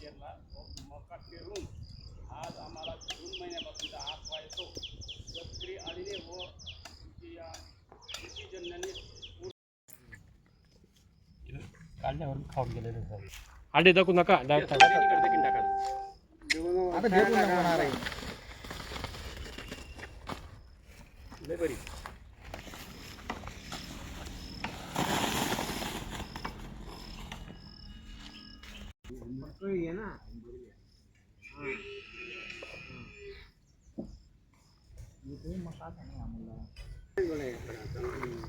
पेरला. तो मका पेरून आज आम्हाला जून महिन्यापासून आठ येतो शेतकरी आळीने व तुमची या कृषीजन्याने काढल्यावर खाऊन गेलेले सर. अंडे दाखवू नका. डायरेक्ट लय बरी. आहे ना हम्म. म्हणजे अख्खा पाला इथं आहे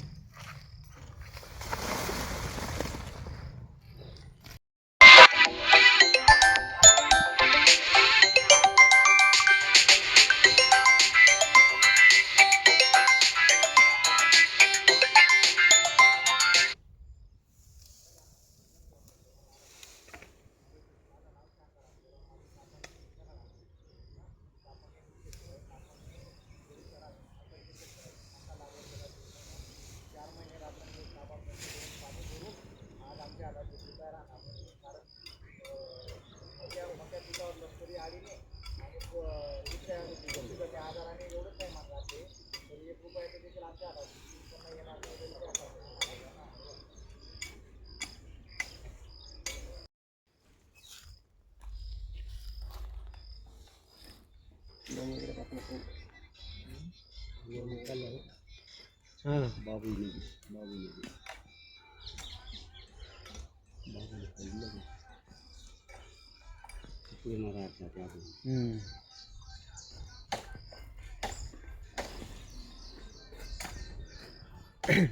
Hmm.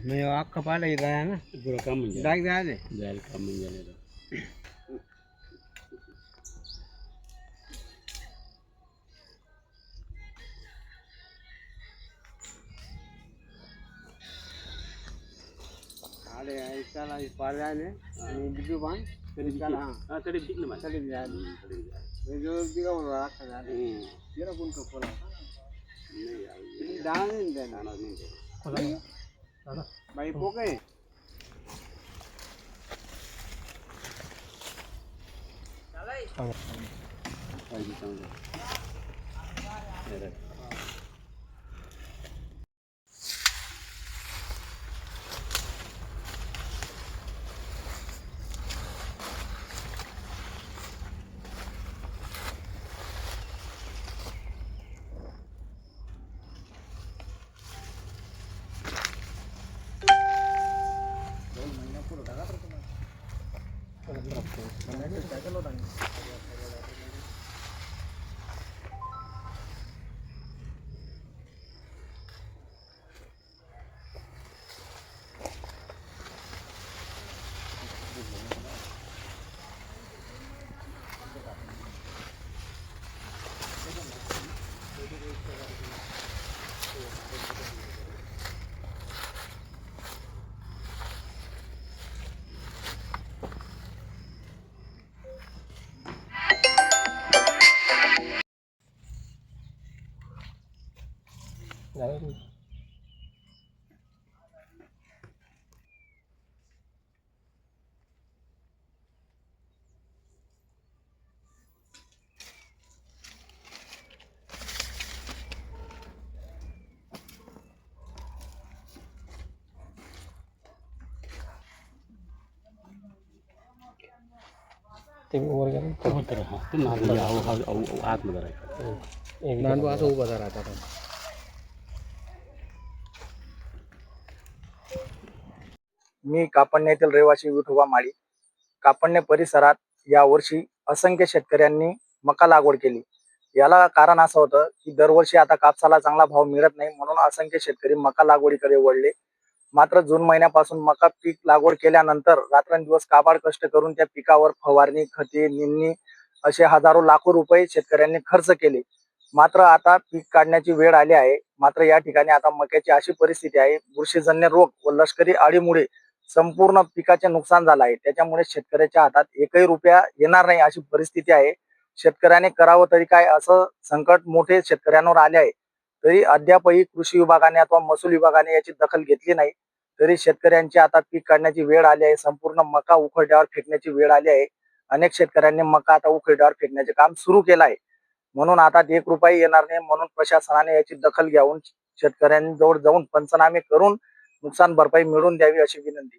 మేము ఒక్క పాలు అయ్యాను ఇప్పుడు కమ్మం దానికి దాని దానికి కమ్మం చేయలేదు ఇస్తాను అది పడదాని ఇంటికి పోయి తెలిపింది తెలిపింది తెలిపింది రాక్కదాన్ని తీరకుండా పొలం దాని దాని May po kay. Salay. Ay, dito. Meron. দাঁড়িয়ে đấy ನಾನು ವಾಸವು ಬದಲಾಗ್ತದೆ मी कापण्य येथील रहिवासी विठोबा माळी कापण्य परिसरात यावर्षी असंख्य शेतकऱ्यांनी मका लागवड केली. याला कारण असं होतं की दरवर्षी आता कापसाला चांगला भाव मिळत नाही म्हणून असंख्य शेतकरी मका लागवडीकडे वळले. मात्र जून महिन्यापासून मका पीक लागवड केल्यानंतर रात्रंदिवस काबाड कष्ट करून त्या पिकावर फवारणी खते निंदणी असे हजारो लाखो रुपये शेतकऱ्यांनी खर्च केले. मात्र आता पीक काढण्याची वेळ आली आहे. मात्र या ठिकाणी आता मक्याची अशी परिस्थिती आहे. बुरशीजन्य रोग व लष्करी आळीमुळे संपूर्ण पिकाचे नुकसान झालं आहे. त्याच्यामुळे शेतकऱ्याच्या हातात एकही रुपया येणार नाही अशी परिस्थिती आहे. शेतकऱ्याने करावं तरी काय असं संकट मोठे शेतकऱ्यांवर आले आहे. तरी अद्यापही कृषी विभागाने अथवा महसूल विभागाने याची दखल घेतली नाही. तरी शेतकऱ्यांची आता पीक काढण्याची वेळ आली आहे. संपूर्ण मका उखड्यावर फेकण्याची वेळ आली आहे. अनेक शेतकऱ्यांनी मका आता उखळीडावर फेकण्याचे काम सुरू केलं आहे. म्हणून आता एक रुपये येणार नाही. म्हणून प्रशासनाने याची दखल घेऊन शेतकऱ्यांजवळ जाऊन पंचनामे करून नुकसान भरपाई मिळवून द्यावी अशी विनंती.